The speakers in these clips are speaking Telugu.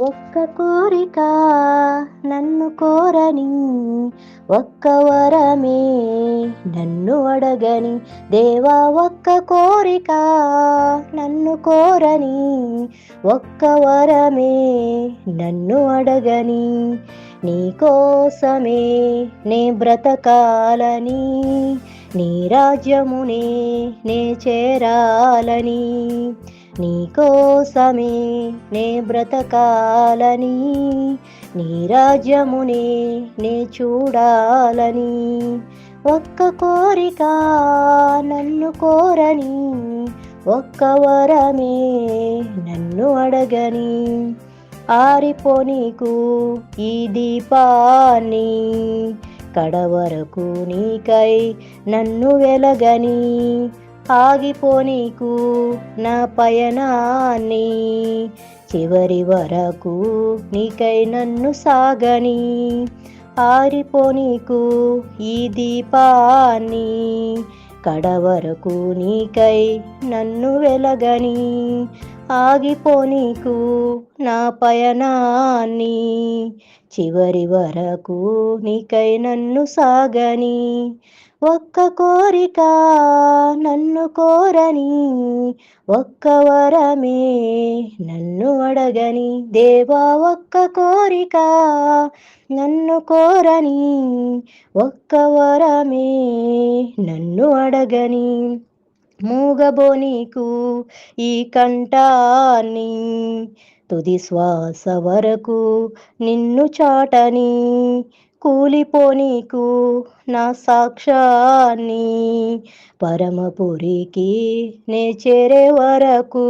ఒక్క కోరిక నన్ను కోరని ఒక్క వరమే నన్ను అడగని. దేవా ఒక్క కోరిక నన్ను కోరని ఒక్క వరమే నన్ను అడగని. నీ కోసమే నే బ్రతకాలని నీ రాజ్యమునే నే చేరాలని. నీకోసమే నే బ్రతకాలని నీ రాజ్యమునే నే చూడాలని. ఒక్క కోరిక నన్ను కోరని ఒక్క వరమే నన్ను అడగని. ఆరిపో నీకు ఈ దీపాన్ని కడవరకు నీకై నన్ను వెలగని. ఆగిపోనీకు నా పయనాన్ని. చివరి వరకు నీకై నన్ను సాగని. ఆరిపోనీకు ఈ దీపాన్ని. కడవరకు నీకై నన్ను వెలగని. ఆగిపోనీకు నా పయనాన్ని. చివరి వరకు నీకై నన్ను సాగని. ఒక్క కోరిక నన్ను కోరని ఒక్క వరమే నన్ను అడగని. దేవా ఒక్క కోరిక నన్ను కోరని ఒక్క వరమే నన్ను అడగని. మూగబోనీకు ఈ కంఠాన్ని తుది శ్వాస వరకు నిన్ను చాటని. కూలిపోనీకు నా సాక్ష్యాన్ని పరమపురికి నే చేరే వరకు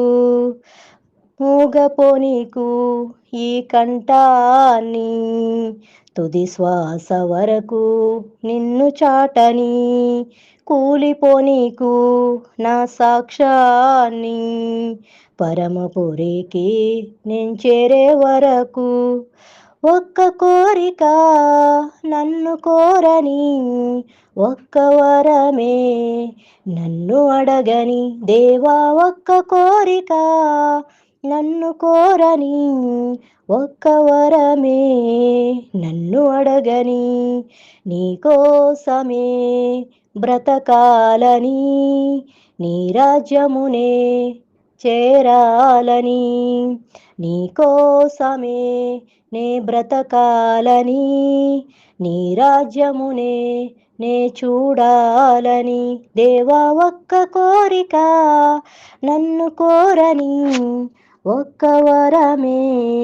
మూగపోనీకు ఈ కంఠాన్ని తుది శ్వాస వరకు నిన్ను చాటని కూలిపోనీకు నా సాక్ష్యాన్ని పరమపురికి నేను చేరే వరకు ఒక్క కోరిక నన్ను కోరని ఒక్క వరమే నన్ను అడగని దేవా ఒక్క కోరిక నన్ను కోరని ఒక్క వరమే నన్ను అడగని నీకోసమే బ్రతకాలని నీ రాజ్యమునే చేరాలని. నీకోసమే నే బ్రతకాలని నీ రాజ్యమునే నే చూడాలని. దేవా ఒక్క కోరిక నన్ను కోరని ఒక్క వరమే.